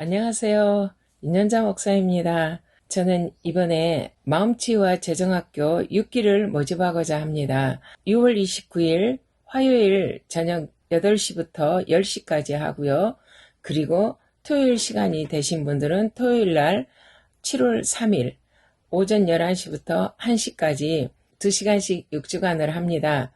안녕하세요. 인연자 목사입니다. 저는 이번에 마음치유와 재정학교 6기를 모집하고자 합니다. 6월 29일 화요일 저녁 8시부터 10시까지 하고요. 그리고 토요일 시간이 되신 분들은 토요일 날 7월 3일 오전 11시부터 1시까지 2시간씩 6주간을 합니다.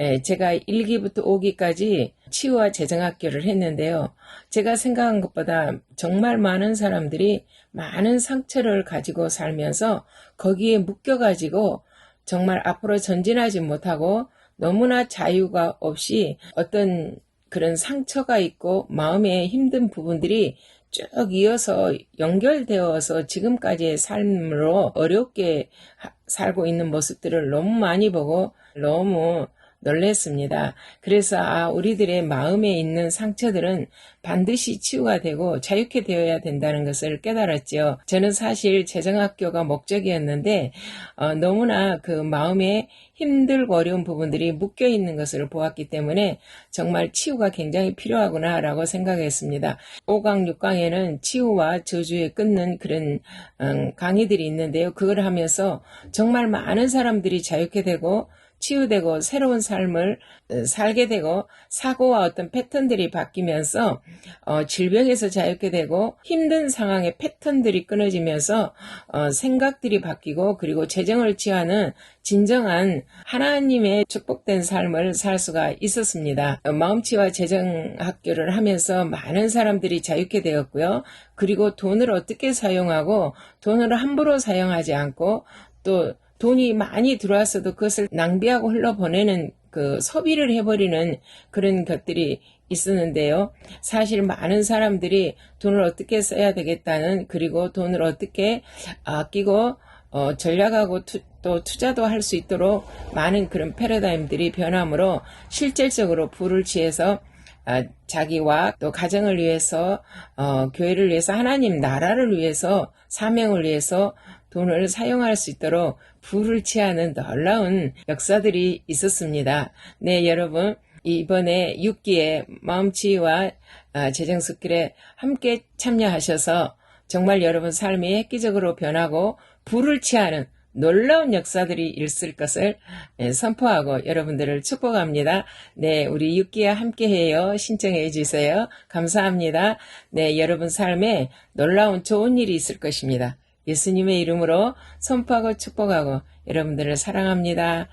예, 제가 1기부터 5기까지 치유와 재정학교를 했는데요. 제가 생각한 것보다 정말 많은 사람들이 많은 상처를 가지고 살면서 거기에 묶여가지고 정말 앞으로 전진하지 못하고 너무나 자유가 없이 어떤 그런 상처가 있고 마음에 힘든 부분들이 쭉 이어서 연결되어서 지금까지의 삶으로 어렵게 하- 살고 있는 모습들을 너무 많이 보고 너무 놀랬습니다. 그래서 아 우리들의 마음에 있는 상처들은 반드시 치유가 되고 자유케 되어야 된다는 것을 깨달았지요. 저는 사실 재정학교가 목적이었는데 어, 너무나 그 마음에 힘들고 어려운 부분들이 묶여 있는 것을 보았기 때문에 정말 치유가 굉장히 필요하구나라고 생각했습니다. 5강, 6강에는 치유와 저주에 끊는 그런 음, 강의들이 있는데요. 그걸 하면서 정말 많은 사람들이 자유케 되고 치유되고 새로운 삶을 어, 살게 되고 사고와 어떤 패턴들이 바뀌면서 어, 질병에서 자유케 되고 힘든 상황의 패턴들이 끊어지면서 어, 생각들이 바뀌고 그리고 재정을 취하는 진정한 하나님의 축복된 삶을 살 수가 있었습니다. 어, 마음치와 재정 학교를 하면서 많은 사람들이 자유케 되었고요. 그리고 돈을 어떻게 사용하고 돈을 함부로 사용하지 않고 또 돈이 많이 들어왔어도 그것을 낭비하고 흘러보내는 그 소비를 해버리는 그런 것들이 있었는데요. 사실 많은 사람들이 돈을 어떻게 써야 되겠다는 그리고 돈을 어떻게 아끼고 어, 전략하고 투, 또 투자도 할 수 있도록 많은 그런 패러다임들이 변함으로 실질적으로 불을 취해서 아, 자기와 또 가정을 위해서 어, 교회를 위해서 하나님 나라를 위해서 사명을 위해서 돈을 사용할 수 있도록 불을 취하는 놀라운 역사들이 있었습니다. 네, 여러분. 이번에 6기의 마음치유와 아, 재정스킬에 함께 참여하셔서 정말 여러분 삶이 획기적으로 변하고 불을 취하는 놀라운 역사들이 있을 것을 예, 선포하고 여러분들을 축복합니다. 네, 우리 6기와 함께해요. 신청해 주세요. 감사합니다. 네, 여러분 삶에 놀라운 좋은 일이 있을 것입니다. 예수님의 이름으로 선포하고 축복하고 여러분들을 사랑합니다.